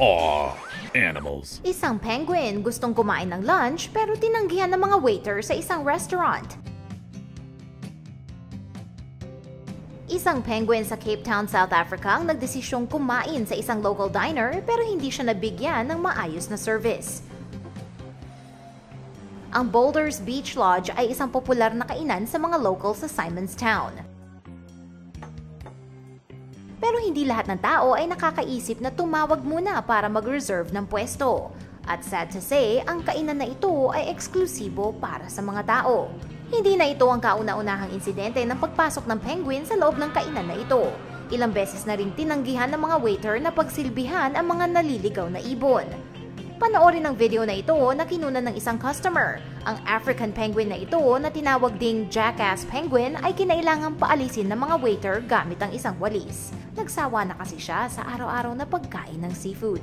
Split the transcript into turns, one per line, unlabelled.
Aw, animals.
Isang penguin gustong kumain ng lunch pero tinanggihan ng mga waiter sa isang restaurant. Isang penguin sa Cape Town, South Africa ang nagdesisyong kumain sa isang local diner pero hindi siya nabigyan ng maayos na service. Ang Boulders Beach Lodge ay isang popular na kainan sa mga local sa Simonstown. Pero hindi lahat ng tao ay nakakaisip na tumawag muna para mag-reserve ng pwesto. At sad to say, ang kainan na ito ay eksklusibo para sa mga tao. Hindi na ito ang kauna-unahang insidente ng pagpasok ng penguin sa loob ng kainan na ito. Ilang beses na rin tinanggihan ng mga waiter na pagsilbihan ang mga naliligaw na ibon. Panoorin ang video na ito na kinunan ng isang customer. Ang African penguin na ito na tinawag ding jackass penguin ay kinailangang paalisin ng mga waiter gamit ang isang walis. Nagsawa na kasi siya sa araw-araw na pagkain ng seafood.